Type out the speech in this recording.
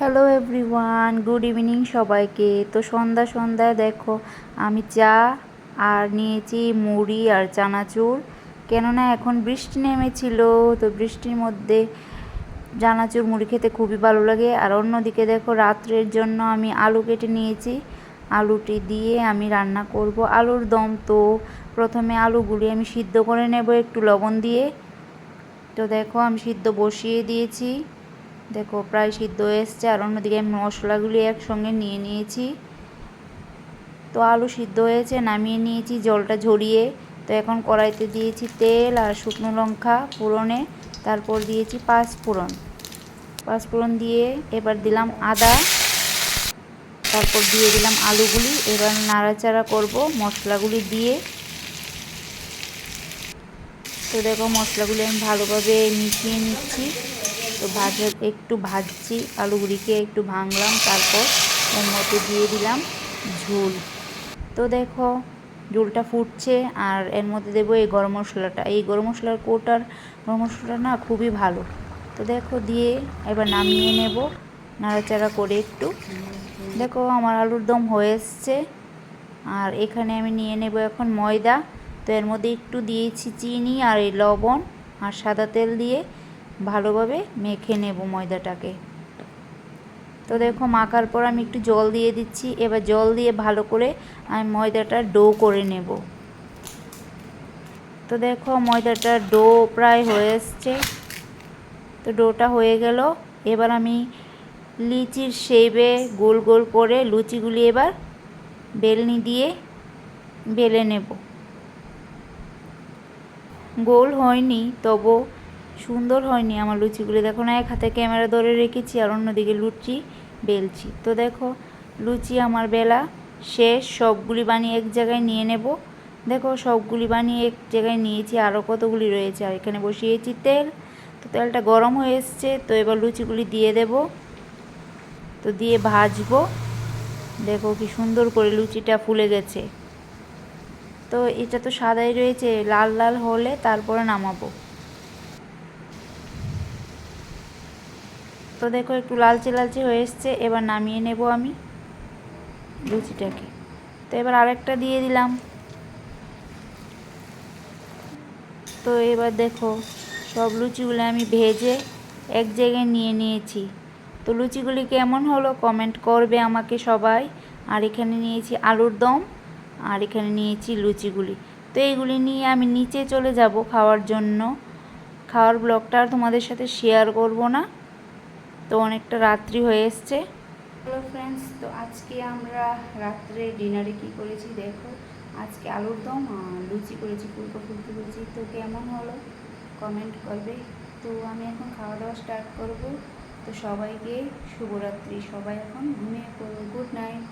Hello everyone good evening সবাইকে। তো সন্ধ্যা সন্ধ্যায় দেখো, আমি চা আর নিয়েছি মুড়ি আর চানাচুর। কেননা এখন বৃষ্টি নেমেছিল, তো বৃষ্টির মধ্যে চানাচুর, মুড়ি খেতে খুবই ভালো লাগে। আর অন্যদিকে দেখো, রাত্রের জন্য আমি আলু কেটে নিয়েছি। আলুটি দিয়ে আমি রান্না করব। আলুর দম তো প্রথমে আলুগুলি আমি সিদ্ধ করে নেব একটু লবণ দিয়ে। তো দেখো, আমি সিদ্ধ বসিয়ে দিয়েছি। দেখো, প্রায় সিদ্ধ এসছে। আর অন্যদিকে আমি মশলাগুলি একসঙ্গে নিয়ে নিয়েছি। তো আলু সিদ্ধ হয়েছে, নামিয়ে নিয়েছি, জলটা ঝরিয়ে। তো এখন কড়াইতে দিয়েছি তেল আর শুকনো লঙ্কা ফোড়নে। তারপর দিয়েছি পাঁচ ফোড়ন। পাঁচ ফোড়ন দিয়ে এবার দিলাম আদা। তারপর দিয়ে দিলাম আলুগুলি। এবার নাড়াচাড়া করব মশলাগুলি দিয়ে। তো দেখো, মশলাগুলি আমি ভালোভাবে মিশিয়ে নিচ্ছি। তো ভাজা, একটু ভাজছি আলুগুলিকে একটু ভাঙলাম, তারপর এর মধ্যে দিয়ে দিলাম ঝোল। তো দেখো, ঝোলটা ফুটছে আর এর মধ্যে দেবো এই গরম মশলাটা। এই গরম মশলার কোটার, গরম মশলাটা না খুবই ভালো। তো দেখো, দিয়ে এবার নামিয়ে নেব, নাড়াচাড়া করে একটু। দেখো, আমার আলুর দম হয়ে এসছে। আর এখানে আমি নিয়ে নেব এখন ময়দা। তো এর মধ্যে একটু দিয়েছি চিনি আর এই লবণ আর সাদা তেল দিয়ে ভালোভাবে মেখে নেব ময়দাটাকে। তো দেখো মাখার পর আমি একটু জল দিয়ে দিচ্ছি। এবার জল দিয়ে ভালো করে আমি ময়দাটা ডো করে নেব। তো দেখো ময়দাটা ডো প্রায় হয়ে এসছে। তো ডোটা হয়ে গেল। এবার আমি লিচির শেপে গোল গোল করে লুচিগুলি এবার বেলনি দিয়ে বেলে নেব। গোল হয়নি তবু সুন্দর হয়নি আমার লুচিগুলি। দেখো না, এক হাতে ক্যামেরা ধরে রেখেছি আর অন্যদিকে লুচি বেলছি। তো দেখো, লুচি আমার বেলা শেষ, সবগুলি বানিয়ে এক জায়গায় নিয়ে নেব। দেখো, সবগুলি বানিয়ে এক জায়গায় নিয়েছি আরও কতগুলি রয়েছে? আর এখানে বসিয়েছি তেল। তো তেলটা গরম হয়ে এসছে, তো এবার লুচিগুলি দিয়ে দেব। তো দিয়ে ভাজবো। দেখো কি সুন্দর করে লুচিটা ফুলে গেছে। তো এটা তো সাদাই রয়েছে, লাল লাল হলে তারপরে নামাবো। তো দেখো একটু লালচে লালচে হয়ে এসছে, এবার নামিয়ে নেব আমি লুচিটাকে। তো এবার আরেকটা দিয়ে দিলাম। তো এবার দেখো সব লুচিগুলো আমি ভেজে এক জায়গায় নিয়ে নিয়েছি। তো লুচিগুলি কেমন হলো কমেন্ট করবে আমাকে সবাই। আর এখানে নিয়েছি আলুর দম, আর এখানে নিয়েছি লুচিগুলি। তো এইগুলি নিয়ে আমি নিচে চলে যাব খাওয়ার জন্য। খাওয়ার ব্লগটা আর তোমাদের সাথে শেয়ার করব না। তো অনেকটা রাত্রি হয়ে এসছে। হ্যালো ফ্রেন্ডস তো আজকে আমরা রাত্রে ডিনারে কি করেছি দেখো। আজকে আলুর দম লুচি করেছি ফুলকো ফুলকো লুচি তো কেমন হলো? কমেন্ট করবে। তো আমি এখন খাওয়া দাওয়া স্টার্ট করব। তো সবাইকে শুভরাত্রি। সবাই এখন ঘুমিয়ে পড়ব গুড নাইট